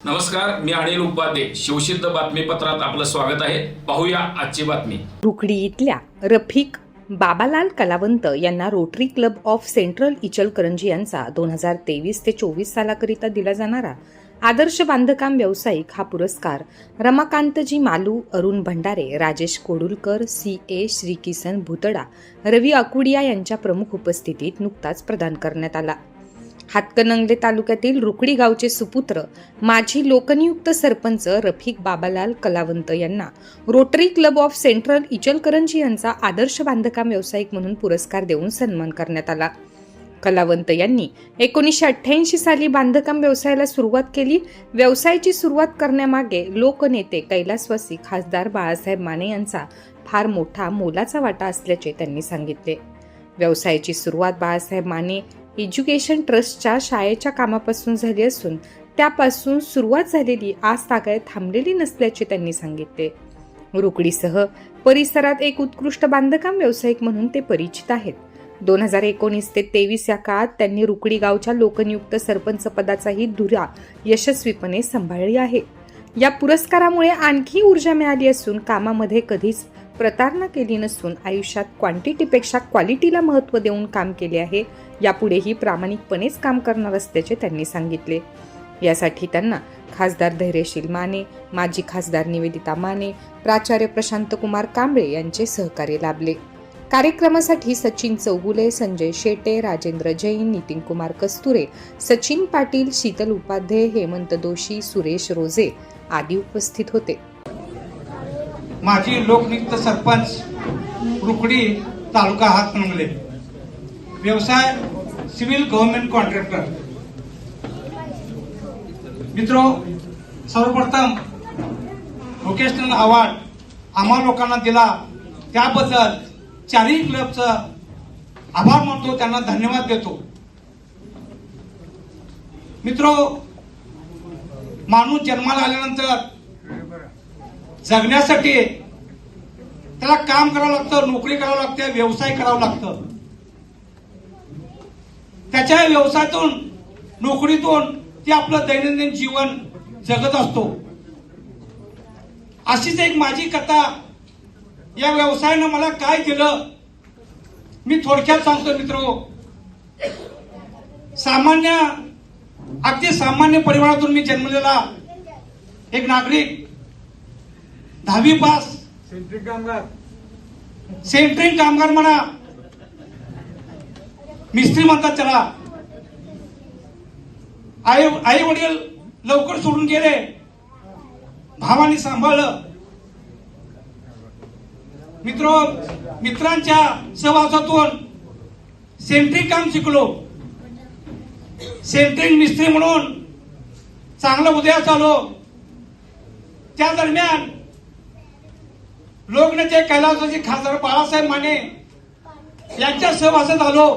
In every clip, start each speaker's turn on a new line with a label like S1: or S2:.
S1: नमस्कार मी अनिल उपाध्ये. शिवसिद्ध बातमीपत्रात आपलं स्वागत आहे. पाहूया आजची बातमी.
S2: रुकडी इथल्या रफिक बाबालाल कलावंत यांना Rotary club of central Ichalkaranji यांचा दोन हजार तेवीस ते चोवीस सालाकरिता दिला जाणारा आदर्श बांधकाम व्यावसायिक हा पुरस्कार रमाकांतजी मालू अरुण भंडारे राजेश कोडुलकर सी ए श्रीकिसन भुतडा रवी अकुडिया यांच्या प्रमुख उपस्थितीत नुकताच प्रदान करण्यात आला. हातकणंगले तालुक्यातील रुकडी गावचे सुपुत्र माजी लोकनियुक्त सरपंच रफिक बाबालाल कलावंत यांना Rotary club of central Ichalkaranji यांचा आदर्श बांधकाम व्यावसायिक म्हणून पुरस्कार देऊन सन्मान करण्यात आला. कलावंत यांनी एकोणीसशे अठ्ठ्याऐंशी साली बांधकाम व्यवसायाला सुरुवात केली. व्यवसायाची सुरुवात करण्यामागे लोकनेते कैलासवासी खासदार बाळासाहेब माने यांचा फार मोठा मोलाचा वाटा असल्याचे त्यांनी सांगितले. व्यवसायाची सुरुवात बाळासाहेब माने एज्युकेशन ट्रस्टच्या शाळेच्या कामापासून झाली असून त्यापासून सुरुवात झालेली आज तागायत थांबलेली नसल्याचे त्यांनी सांगितले. रुकडीसह परिसरात एक उत्कृष्ट बांधकाम व्यावसायिक म्हणून ते परिचित आहेत. दोन हजार एकोणीस ते तेवीस या काळात त्यांनी रुकडी गावच्या लोकनियुक्त सरपंच पदाचाही धुरा यशस्वीपणे सांभाळली आहे. या पुरस्कारामुळे आणखी ऊर्जा मिळाली असून कामामध्ये कधीच प्रतारणा केली नसून आयुष्यात क्वांटिटीपेक्षा क्वालिटीला महत्त्व देऊन काम केले आहे यापुढेही प्रामाणिकपणेच काम करणार असल्याचे त्यांनी सांगितले. यासाठी त्यांना खासदार धैर्यशील माने माजी खासदार निवेदिता माने प्राचार्य प्रशांत कुमार कांबळे यांचे सहकार्य लाभले. कार्यक्रमासाठी सचिन चौगुले संजय शेटे राजेंद्र जैन नितीन कुमार कस्तुरे सचिन पाटील शीतल उपाध्ये हेमंत दोशी सुरेश रोजे आदी उपस्थित होते.
S3: माजी लोकनियुक्त सरपंच रुकडी तालुका हातमंगले व्यवसाय सिव्हिल गव्हर्नमेंट कॉन्ट्रॅक्टर. मित्रो सर्वप्रथम व्होकेशनल अवॉर्ड आम्हा लोकांना दिला. त्याबद्दल चारही क्लबचा आभार मानतो त्यांना धन्यवाद देतो. मित्र माणूस जन्माला आल्यानंतर जगण्यासाठी त्याला काम करावं लागतं नोकरी करावं लागते व्यवसाय करावं लागतं. त्याच्या व्यवसायातून नोकरीतून ते आपलं दैनंदिन जीवन जगत असतो. अशीच एक माझी कथा या व्यवसायानं मला काय दिलं मी थोडक्यात सांगतो मित्र. सामान्य अगदी सामान्य परिवारातून मी जन्मलेला एक नागरिक. दहावी पास. सेंट्रिंग कामगार म्हणा. मिस्त्री म्हणतात त्याला. आई आई वडील लवकर सोडून गेले. भावाने सांभाळलं. मित्र मित्रांच्या सहवासातून सेंट्रिंग काम शिकलो. सेंट्रिंग मिस्त्री म्हणून चांगलं उदयास आलो त्या दरम्यान लोकनेते कैलासाचे खासदार बाळासाहेब माने यांच्या सहवासात आलो.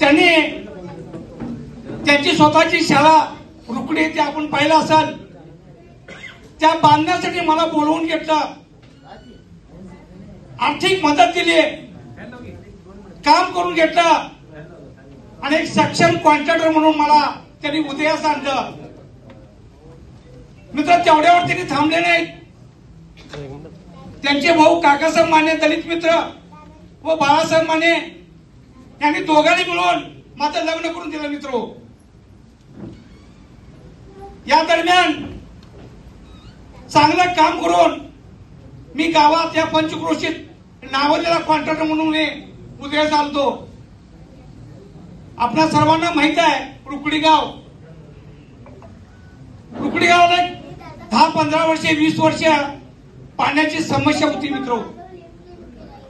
S3: त्यांनी त्यांची स्वतःची शाळा रुकडी ते आपण पाहिलं असाल. त्या बांधण्यासाठी मला बोलवून घेतलं. आर्थिक मदत दिली काम करून घेतलं. आणि एक सक्षम कॉन्ट्रॅक्टर म्हणून मला त्यांनी उदयास आणलं. मित्र तेवढ्यावर त्यांनी थांबले नाहीत. त्यांचे भाऊ काकासाहेब माने दलित मित्र व बाळासाहेब माने यांनी दोघांनी मिळून माझं लग्न करून दिलं मित्र. या दरम्यान चांगलं काम करून मी गावात या पंचक्रोशीत नावलेला कॉन्ट्रॅक्टर म्हणून हे उदय चालतो. आपल्या सर्वांना माहीत आहे रुकडीगाव. गाव एक दहा पंधरा वर्षे वीस वर्ष पाण्याची समस्या होती मित्र.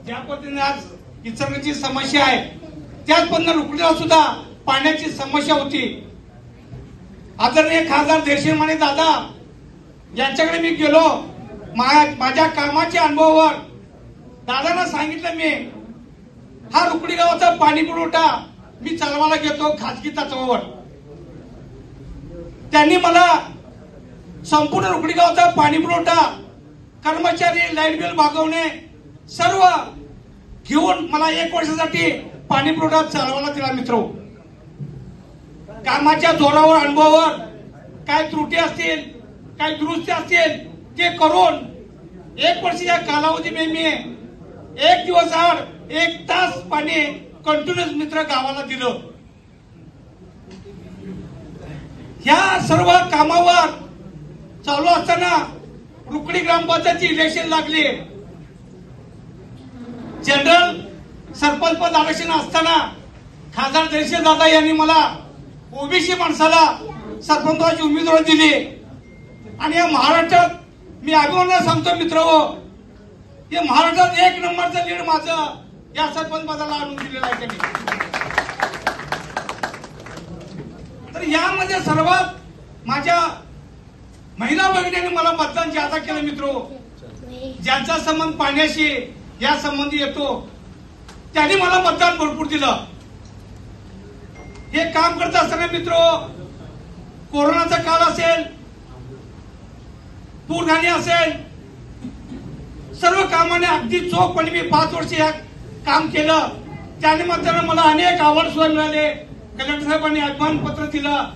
S3: ज्या पद्धतीने आज निसर्गाची समस्या आहे त्याच पद्धतीने रुकडीला सुद्धा पाण्याची समस्या होती. आदरणीय खासदार देशील माने दादा यांच्याकडे मी गेलो. माझ्या कामाच्या अनुभवावर दादांना सांगितलं मी. हा रुकडी गावाचा पाणी पुरवठा मी चालवायला घेतो खाजगी तत्वावर. त्यांनी मला संपूर्ण रुकडी गावचा पाणी पुरवठा कर्मचारी लाइट बिल भागवणे सर्व घेऊन मला एक वर्षासाठी पाणी पुरवठा चालवायला दिला मित्र. कामाच्या जोरावर अनुभवावर काय त्रुटी असतील काय दुरुस्ती असतील ते करून एक वर्षाच्या कालावधीमध्ये मी एक दिवस आड एक तास पाणी कंटिन्युअस मित्र गावाला दिलं. ह्या सर्व कामावर चालू असताना रुकडी ग्रामपंचायतची इलेक्शन लागली. जनरल सरपंच पद आरक्षण असताना खासदार जयश्री दादा यांनी मला ओबीसी माणसाला सरपंचाची उमेदवारी दिली. आणि या महाराष्ट्रात मी अभिमानाने सांगतो मित्र हो हे महाराष्ट्रात एक नंबरचं लीड माझं. या सरपंच पदाला आणून दिलेलं आहे त्यांनी. तर यामध्ये सर्वात माझ्या महिला भगिनीने मला मतदान जादा केलं मित्र. ज्यांचा संबंध पाण्याशी या संबंधी येतो त्यांनी मला मतदान भरपूर दिलं. हे काम करत असताना मित्र कोरोनाचा काळ असेल पूर असेल सर्व कामाने अगदी चोखपणे मी पाच वर्ष या काम केलं. त्यानिमित्तानं मला अनेक आवड सुद्धा मिळाले कलेक्टर साहेबांनी अभिमान पत्र दिलं.